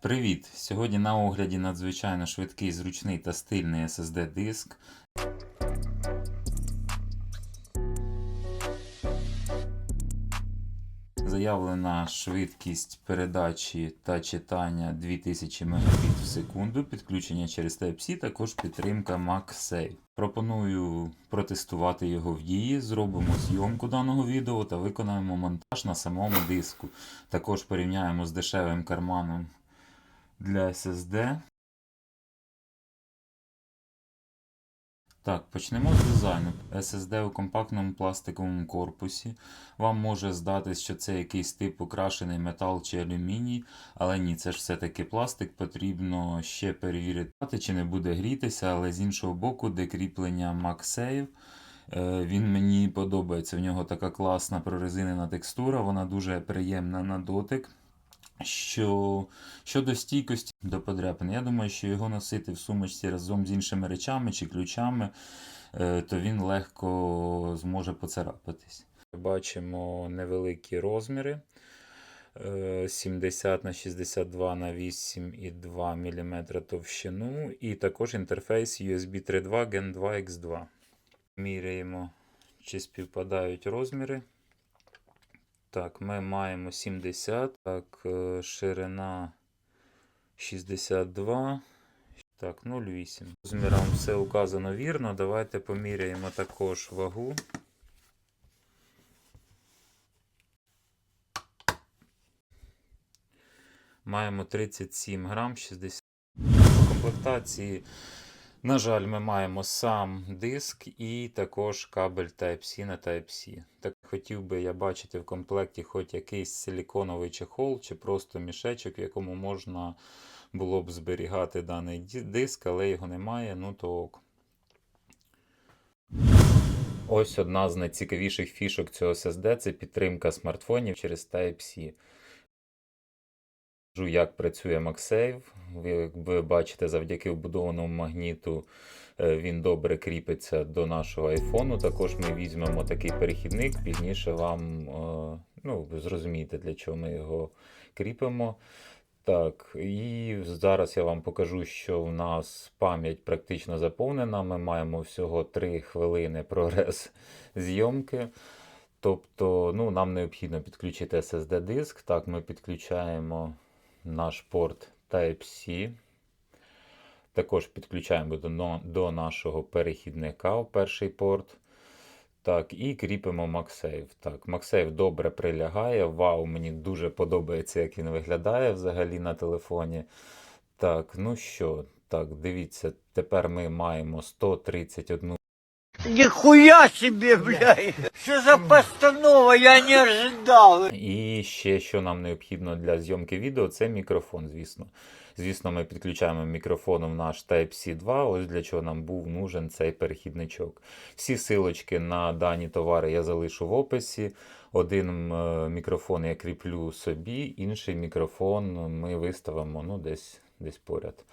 Привіт! Сьогодні на огляді надзвичайно швидкий, зручний та стильний SSD диск. Заявлена швидкість передачі та читання 2000 Мбіт в секунду, підключення через Type-C, також підтримка MagSafe. Пропоную протестувати його в дії, зробимо зйомку даного відео та виконаємо монтаж на самому диску. Також порівняємо з дешевим карманом для SSD. Так, почнемо з дизайну. SSD у компактному пластиковому корпусі. Вам може здатись, що це якийсь тип окрашений метал чи алюміній, але ні, це ж все-таки пластик. Потрібно ще перевірити, чи не буде грітися, але з іншого боку, де кріплення MagSafe. Е, Він мені подобається. В нього така класна прорезинена текстура, вона дуже приємна на дотик. Що щодо стійкості до подряпин, я думаю, що його носити в сумочці разом з іншими речами чи ключами, е, то він легко зможе поцарапатись. Бачимо невеликі розміри. е, 70 на 62 на 8,2 мм товщину, і також інтерфейс USB 3.2 Gen 2 X2. Міряємо, чи співпадають розміри. Так, ми маємо 70, так, е, ширина 62, так, 0,8. Розміром все указано вірно. Давайте поміряємо також вагу. Маємо 37 грам 60. В комплектації, на жаль, ми маємо сам диск і також кабель Type-C на Type-C. Так хотів би я бачити в комплекті хоч якийсь силіконовий чехол чи просто мішечок, в якому можна було б зберігати даний диск, але його немає, ну то ок. Ось одна з найцікавіших фішок цього SSD це підтримка смартфонів через Type-C. Покажу, як працює MagSafe. Як ви бачите, завдяки вбудованому магніту е, він добре кріпиться до нашого айфону. Також ми візьмемо такий перехідник. Пізніше вам е, ну, зрозумієте, для чого ми його кріпимо. Так, і зараз я вам покажу, що в нас пам'ять практично заповнена. Ми маємо всього 3 хвилини прогрес зйомки. Тобто, ну, нам необхідно підключити SSD-диск. Так, ми підключаємо наш порт Type-C. Також підключаємо до, до нашого перехідника в перший порт. Так, і кріпимо MagSafe. Так, MagSafe добре прилягає. Вау, мені дуже подобається, як він виглядає взагалі на телефоні. Так, ну що, так, дивіться, тепер ми маємо 131 Нихуя себе, блядь! Что за постанова? Я не ожидал. І ще що нам необхідно для зйомки відео, це мікрофон, звісно. Звісно, ми підключаємо мікрофон в наш Type-C 2, ось для чого нам був нужен цей перехідничок. Всі силочки на дані товари я залишу в описі. Один е, мікрофон я кріплю собі, інший мікрофон ми виставимо ну, десь, десь поряд.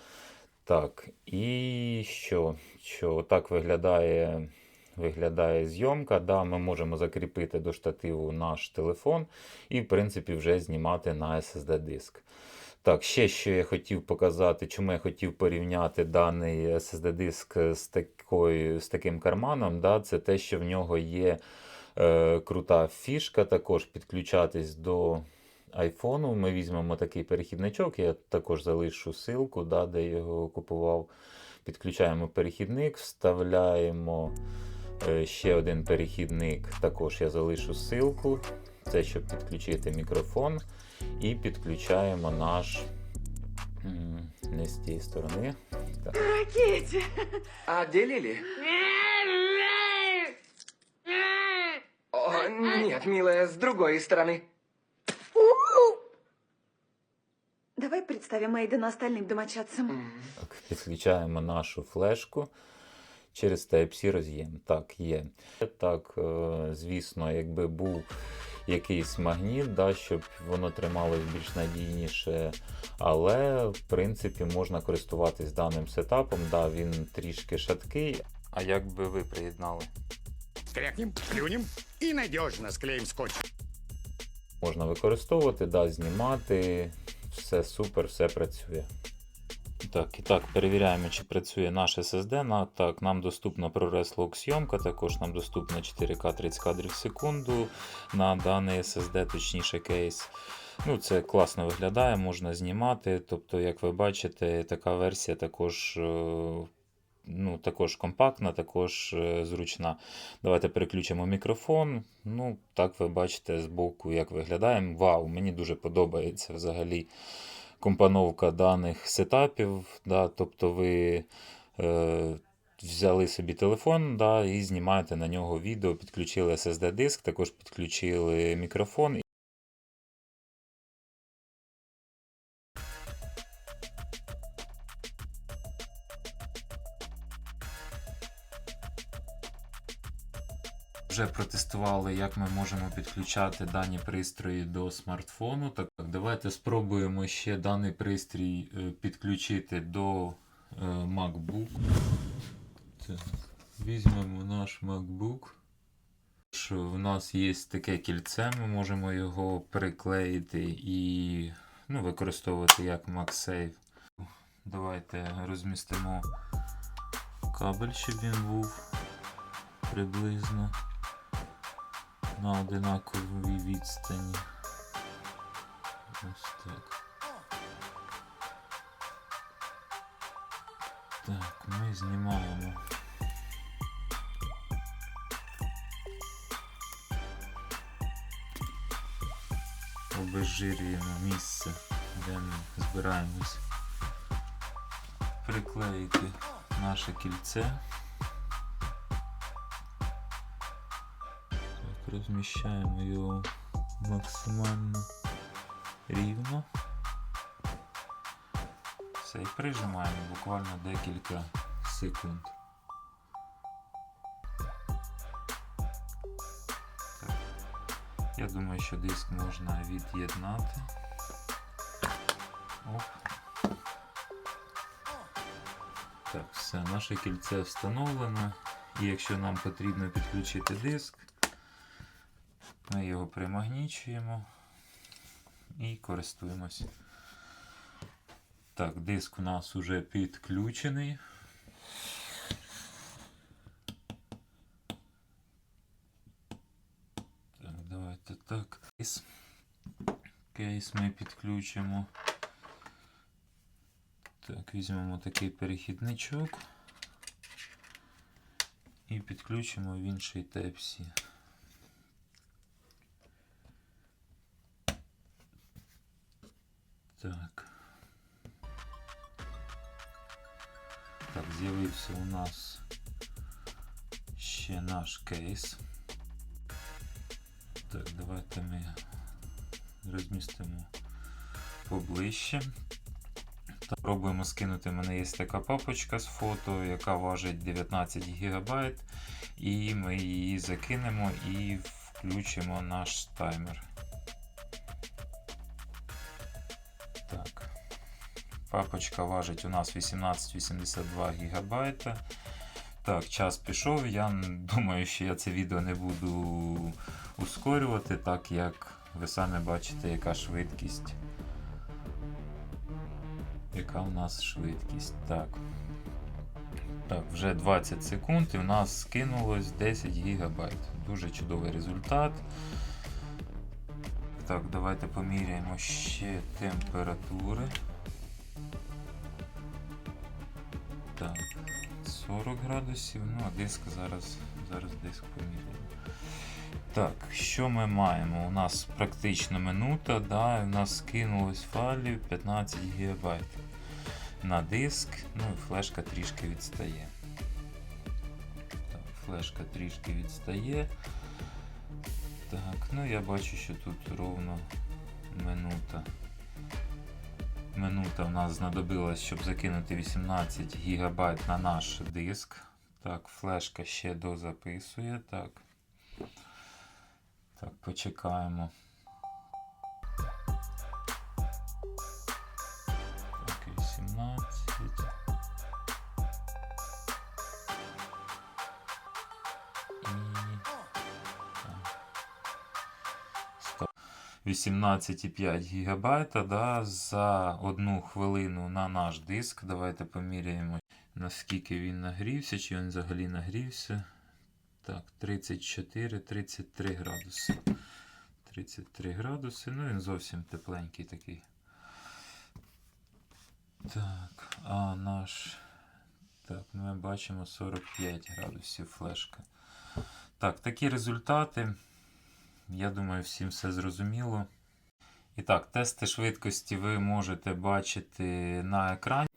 Так, і що? Що так виглядає, виглядає зйомка. Да, ми можемо закріпити до штативу наш телефон і, в принципі, вже знімати на SSD-диск. Так, ще що я хотів показати, чому я хотів порівняти даний SSD-диск з, з таким карманом, да, це те, що в нього є е, крута фішка, також підключатись до айфону. Ми візьмемо такий перехідничок, я також залишу ссылку, да, де його купував. Підключаємо перехідник, вставляємо ще один перехідник, також я залишу ссылку. Це щоб підключити мікрофон. І підключаємо наш. м, Не з тієї сторони. Так. Кити! А где Лили? О, нет, милая, с другой стороны. Давай представим Эйдена остальным домочадцам. Так, підключаємо нашу флешку через Type-C роз'єм. Так, є. Так, е, звісно, якби був якийсь магніт, да, щоб воно трималось більш надійніше. Але, в принципі, можна користуватись даним сетапом. Да, він трішки шаткий. А як би ви приєднали? Крякнем, плюнем и надежно склеим скотч. Можна використовувати, да, знімати. все супер, все працює. Так, і так, перевіряємо, чи працює наш SSD. Так, нам доступна ProRes зйомка, також нам доступна 4К 30 кадрів в секунду на даний SSD, точніше кейс. Ну, це класно виглядає, можна знімати. Тобто, як ви бачите, така версія також, е, ну, також компактна, також е, зручна. Давайте переключимо мікрофон. Ну, так ви бачите збоку, як виглядає. Вау, мені дуже подобається взагалі компоновка даних сетапів. Да, тобто ви е, взяли собі телефон да, і знімаєте на нього відео, підключили SSD-диск, також підключили мікрофон. Вже протестували, як ми можемо підключати дані пристрої до смартфону. Так, давайте спробуємо ще даний пристрій е, підключити до е, MacBook. Візьмемо наш MacBook. В нас є таке кільце, ми можемо його приклеїти і ну, використовувати як MagSafe. Давайте розмістимо кабель, щоб він був приблизно на одинаковій відстані. Ось так. Так, ми знімаємо. Обезжирюємо місце, де ми збираємось приклеїти наше кільце. Розміщаємо його максимально рівно. Все, і прижимаємо буквально декілька секунд. Так. Я думаю, що диск можна від'єднати. Оп. Так, все, наше кільце встановлено. І якщо нам потрібно підключити диск, ми його примагнічуємо і користуємося. Так, диск у нас уже підключений. Так, давайте так. Кейс, Кейс ми підключимо. Так, візьмемо такий перехідничок і підключимо в інший Type-C. З'явився у нас ще наш кейс. Так, давайте ми розмістимо поближче. Пробуємо скинути. У мене є така папочка з фото, яка важить 19 ГБ. І ми її закинемо і включимо наш таймер. Папочка важить у нас 1882 ГБ. Так, час пішов. Я думаю, що я це відео не буду ускорювати, так як ви самі бачите, яка швидкість. Яка у нас швидкість? Так. Так, вже 20 секунд і в нас скинулось 10 ГБ. Дуже чудовий результат. Так, давайте поміряємо ще температури. Так, 40 градусів. Ну, а диск зараз, зараз диск поміряємо. Так, що ми маємо? У нас практично минута, да, і у нас скинулось файлів 15 ГБ на диск, ну і флешка трішки відстає. Так, флешка трішки відстає. Так, ну я бачу, що тут ровно минута. Минута в нас знадобилась, щоб закинути 18 ГБ на наш диск. Так, флешка ще дозаписує. Так. Так, почекаємо. 18,5 ГБ да, за одну хвилину на наш диск. Давайте поміряємо, наскільки він нагрівся, чи він взагалі нагрівся. Так, 34-33 градуси. 33 градуси, ну він зовсім тепленький такий. Так, а наш. Так, ми бачимо 45 градусів флешка. Так, такі результати. Я думаю, всім все зрозуміло. І так, тести швидкості ви можете бачити на екрані.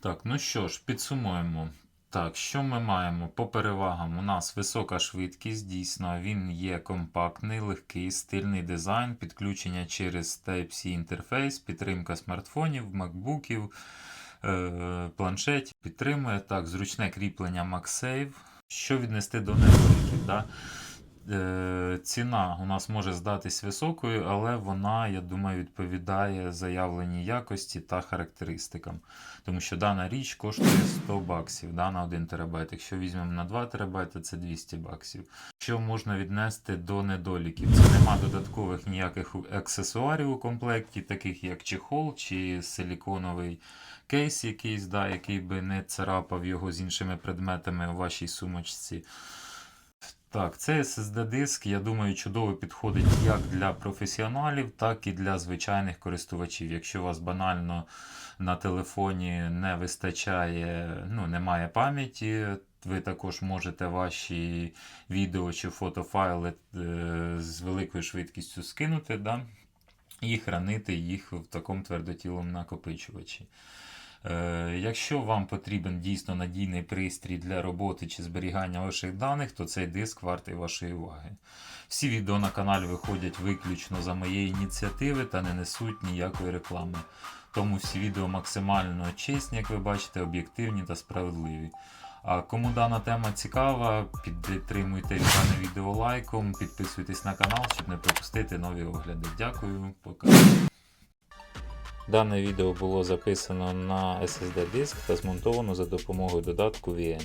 Так, ну що ж, підсумуємо. Так, що ми маємо по перевагам? У нас висока швидкість, дійсно, він є компактний, легкий, стильний дизайн, підключення через Type-C інтерфейс, підтримка смартфонів, макбуків, е, планшетів. Підтримує так, зручне кріплення MagSafe. Що віднести до недоліків? Да? Е, ціна у нас може здатись високою, але вона, я думаю, відповідає заявленій якості та характеристикам. Тому що дана річ коштує 100 баксів да, на 1 терабайт. Якщо візьмемо на 2 терабайти, це 200 баксів. Що можна віднести до недоліків? Це нема додаткових ніяких аксесуарів у комплекті, таких як чехол чи силіконовий кейс якийсь, да, який би не царапав його з іншими предметами у вашій сумочці. Так, цей SSD-диск, я думаю, чудово підходить як для професіоналів, так і для звичайних користувачів. Якщо у вас банально на телефоні не вистачає, ну, немає пам'яті, ви також можете ваші відео чи фотофайли е, з великою швидкістю скинути, да? і хранити їх в такому твердотілому накопичувачі. Е, Якщо вам потрібен дійсно надійний пристрій для роботи чи зберігання ваших даних, то цей диск вартий вашої уваги. Всі відео на каналі виходять виключно за моєї ініціативи та не несуть ніякої реклами. Тому всі відео максимально чесні, як ви бачите, об'єктивні та справедливі. А кому дана тема цікава, підтримуйте дане відео лайком, підписуйтесь на канал, щоб не пропустити нові огляди. Дякую, пока. Дане відео було записано на SSD диск та змонтовано за допомогою додатку VN.